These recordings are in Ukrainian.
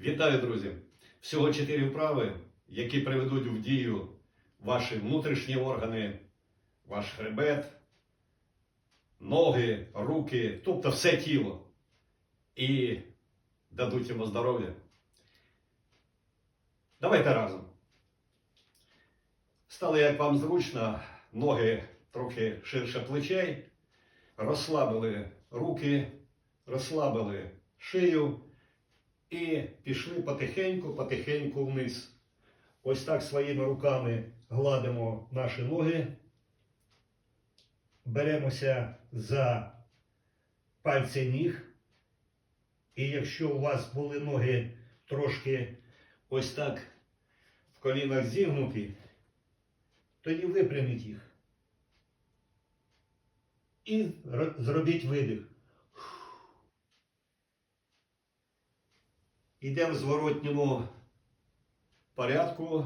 Вітаю, друзі! Всього чотири вправи, які приведуть в дію ваші внутрішні органи, ваш хребет, ноги, руки, тобто все тіло. І дадуть йому здоров'я. Давайте разом. Стали, як вам зручно, ноги трохи ширше плечей, розслабили руки, розслабили шию. І пішли потихеньку, потихеньку вниз. Ось так своїми руками гладимо наші ноги. Беремося за пальці ніг. І якщо у вас були ноги трошки ось так в колінах зігнуті, тоді випряміть їх. І зробіть видих. Йдемо в зворотньому порядку,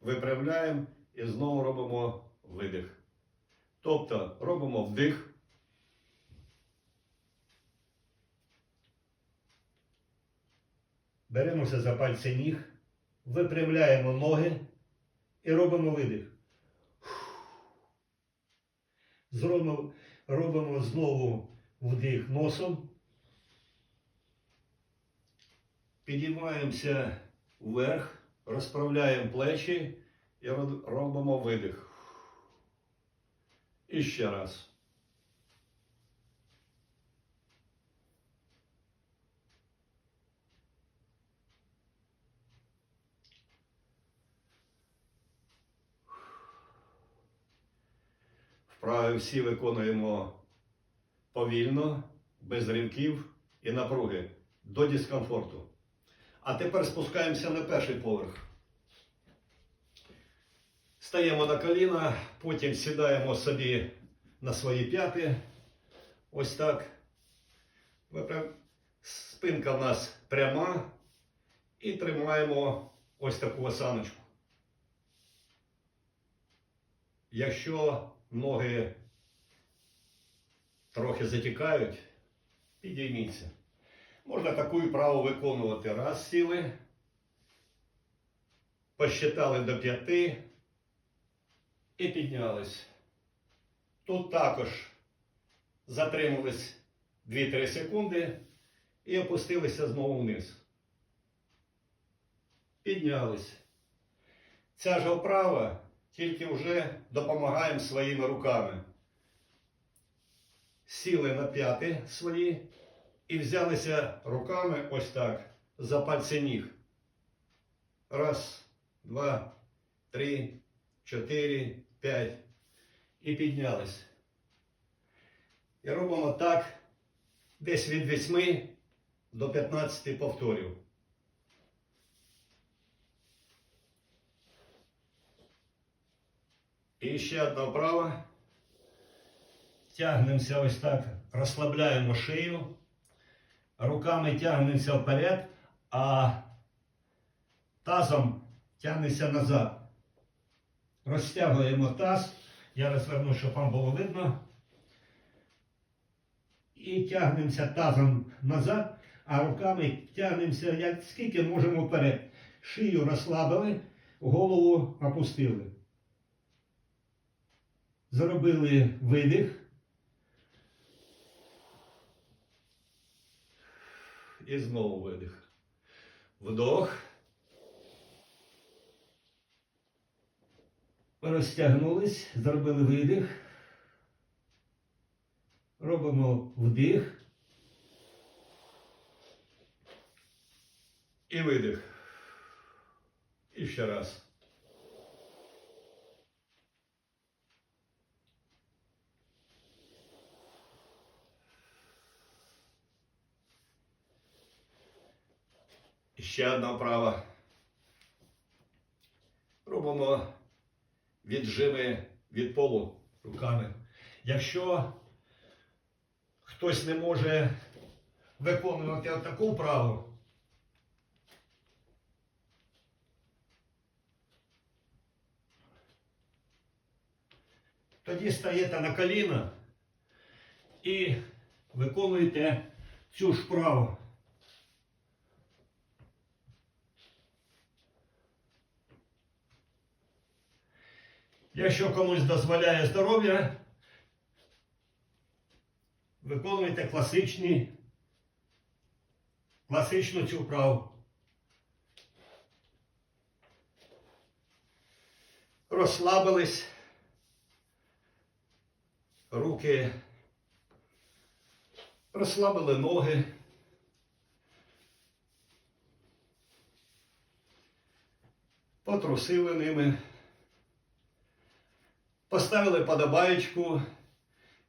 виправляємо і знову робимо видих. Тобто робимо вдих. Беремося за пальці ніг, випрямляємо ноги і робимо видих. Зробимо, робимо знову вдих носом. Підіймаємося вверх, розправляємо плечі і робимо видих. І ще раз. Вправи всі виконуємо повільно, без ривків і напруги до дискомфорту. А тепер спускаємося на перший поверх. Стаємо на коліна, потім сідаємо собі на свої п'яти. Ось так. Спинка в нас пряма. І тримаємо ось таку осаночку. Якщо ноги трохи затікають, підійміться. Можна таку вправу виконувати. Раз сіли, посчитали до п'яти і піднялись. Тут також затримались 2-3 секунди і опустилися знову вниз. Піднялись. Ця ж вправа тільки вже допомагаємо своїми руками. Сіли на п'яти свої і взялися руками ось так за пальці ніг. Раз, два, три, чотири, п'ять. І піднялись. І робимо так десь від 8 до 15 повторів. І ще одна вправа. Тягнемося ось так, розслабляємо шию руками тягнемося вперед, а тазом тягнеться назад. Розтягуємо таз. Я розверну, щоб вам було видно. І тягнемося тазом назад, а руками тягнемося, як скільки можемо вперед. Шию розслабили, голову опустили. Зробили видих. І знову видих. Вдох. Розтягнулись, зробили видих. Робимо вдих. І видих. І ще раз. І Ще одна вправа. Робимо віджими від полу руками. Якщо хтось не може виконувати таку вправу, тоді стаєте на коліна і виконуєте цю ж вправу. Якщо комусь дозволяє здоров'я, виконуйте класичні, класичну цю вправу. Розслабились. Руки. Розслабили ноги. Потрусили ними. Поставили подобаєчку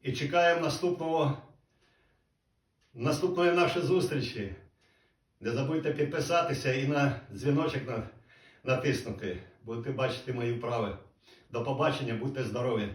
і чекаємо наступного, наступної нашої зустрічі. Не забудьте підписатися і на дзвіночок на- натиснути. Будете бачити мої вправи. До побачення, будьте здорові!